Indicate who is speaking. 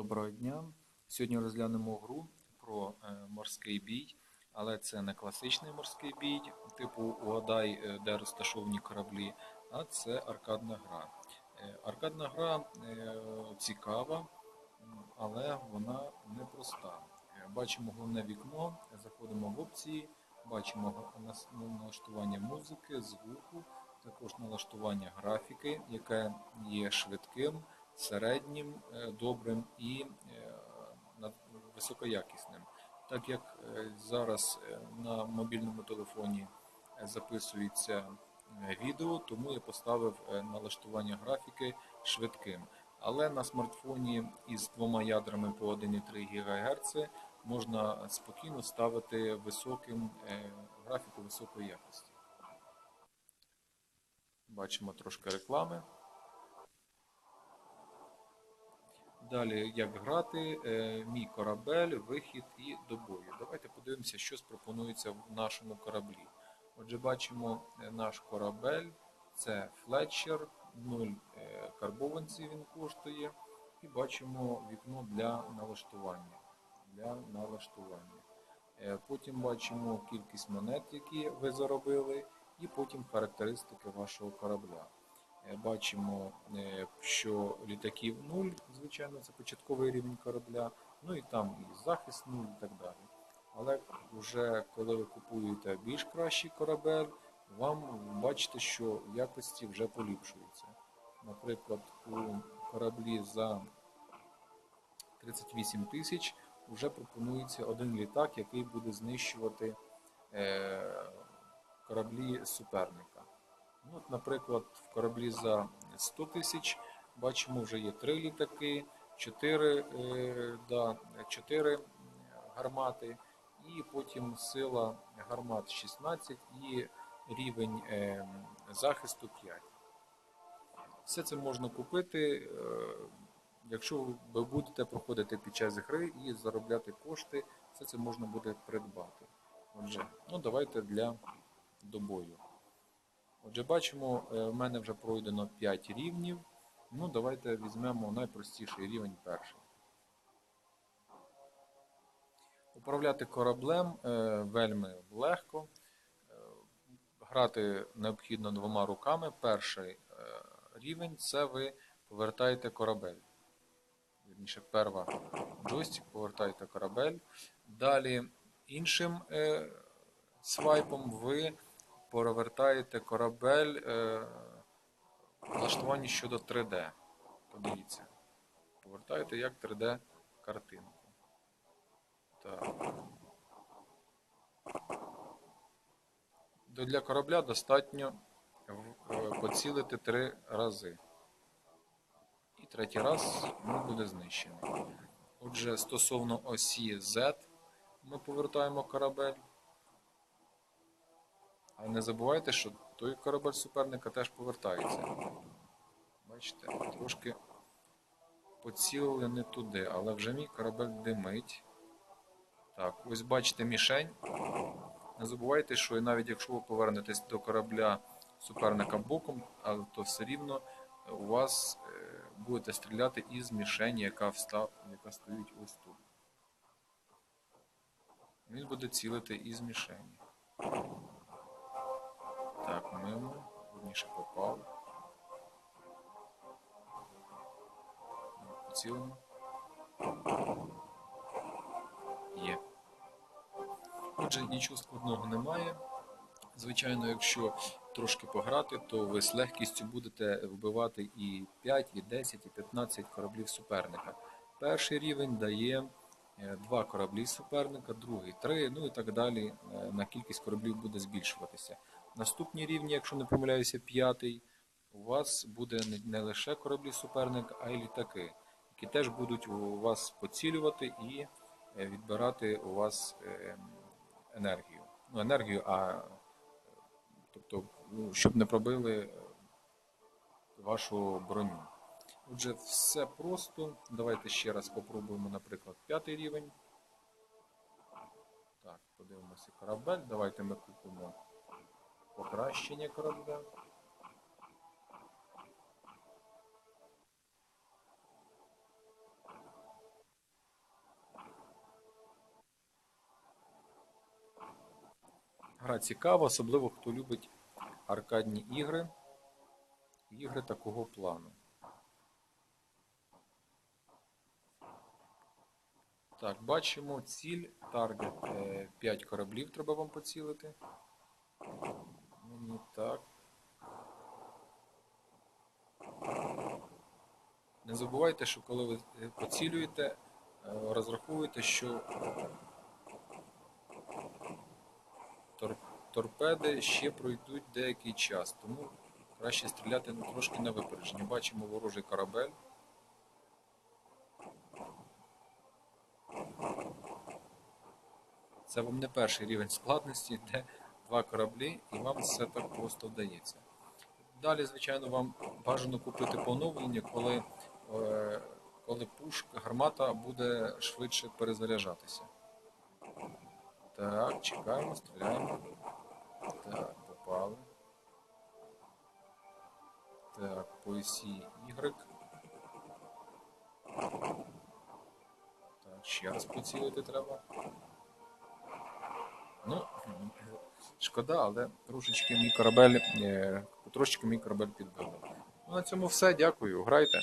Speaker 1: Доброго дня. Сьогодні розглянемо гру про е, морський бій, але це не класичний морський бій, типу угадай, е, де розташовані кораблі, а це аркадна гра. Е, Аркадна гра цікава, але вона непроста. Бачимо головне вікно, заходимо в опції, бачимо налаштування музики, звуку, також налаштування графіки, яке є швидким середнім, е, добрим і е, високоякісним. Так як е, зараз на мобільному телефоні записується відео, тому я поставив налаштування графіки швидким. Але на смартфоні із двома ядрами по 1,3 ГГц можна спокійно ставити високим графіку високої якості. Бачимо трошки реклами. Далі, як грати, е, мій корабель, вихід і до бою. Давайте подивимося, що пропонується в нашому кораблі. Отже, бачимо е, наш корабель, це Флетчер, 0 е, карбованців він коштує. І бачимо вікно для налаштування. Для налаштування. Потім бачимо кількість монет, які ви заробили, і потім характеристики вашого корабля. Е, Бачимо, е, що літаків 0, звичайно, це початковий рівень корабля, ну і там і захист 0 і так далі. Але вже коли ви купуєте більш кращий корабель, вам бачите, що якості вже поліпшуються. Наприклад, у кораблі за 38 тисяч вже пропонується один літак, який буде знищувати е, кораблі суперника. Ну, от, наприклад, в кораблі за 100 тисяч бачимо, вже є 3 літаки, 4, е, да, 4 гармати, і потім сила гармат 16 і рівень е, захисту 5. Все це можна купити, е, якщо ви будете проходити під час гри і заробляти кошти, все це можна буде придбати. Отже, ну давайте для добою. Отже, бачимо, е, в мене вже пройдено 5 рівнів. Ну, давайте візьмемо найпростіший рівень перший. Управляти кораблем е, вельми легко. Е, Грати необхідно двома руками. Перший рівень це ви повертаєте корабель. Вірніше, перва джойстик, повертаєте корабель. Далі іншим свайпом ви перевертаєте корабель е, в налаштуванні щодо 3D. Подивіться. Повертаєте як 3D картинку. Так. Для корабля достатньо е, поцілити три рази. І третій раз він буде знищений. Отже, стосовно осі Z ми повертаємо корабель. Але не забувайте, що той корабель суперника теж повертається. Бачите, трошки поцілили не туди, але вже мій корабель димить. Так, ось бачите мішень. Не забувайте, що навіть якщо ви повернетесь до корабля суперника боком, то все рівно у вас е, будете стріляти із мішені, яка, встав, яка стоїть ось тут. Він буде цілити із мішені. Верніше попав. Поцілимо. Є. Отже, нічого складного немає. Звичайно, якщо трошки пограти, то ви з легкістю будете вбивати і 5, і 10, і 15 кораблів суперника. Перший рівень дає 2 кораблі суперника, другий 3, ну і так далі. Е, На кількість кораблів буде збільшуватися. Наступні рівні, якщо не помиляюся, п'ятий, у вас буде не- лише кораблі суперника, а й літаки, які теж будуть у вас поцілювати і е, відбирати у вас е, енергію. Ну, енергію, а тобто, ну, щоб не пробили е, вашу броню. Отже, все просто. Давайте ще раз попробуємо, наприклад, п'ятий рівень. Так, подивимося корабель. Давайте ми купимо покращення корабля. Гра цікава, особливо хто любить аркадні ігри, ігри такого плану. Так, бачимо ціль, таргет е, 5 кораблів треба вам поцілити. Не забувайте, що коли ви е, поцілюєте, е, розраховуйте, що торпеди ще пройдуть деякий час, тому краще стріляти ну, трошки на випередження. Бачимо ворожий корабель. Це вам не перший рівень складності, де два кораблі, і вам все так просто вдається. Далі, звичайно, вам бажано купити поновлення, коли, коли пушка, гармата буде швидше перезаряджатися. Так, чекаємо, стріляємо. Так, попали. Так, по осі Y. Так, ще раз поцілити треба. Ну, шкода, але трошечки мій корабель, е, трошечки мій корабель підбили. Ну, на цьому все. Дякую. Грайте.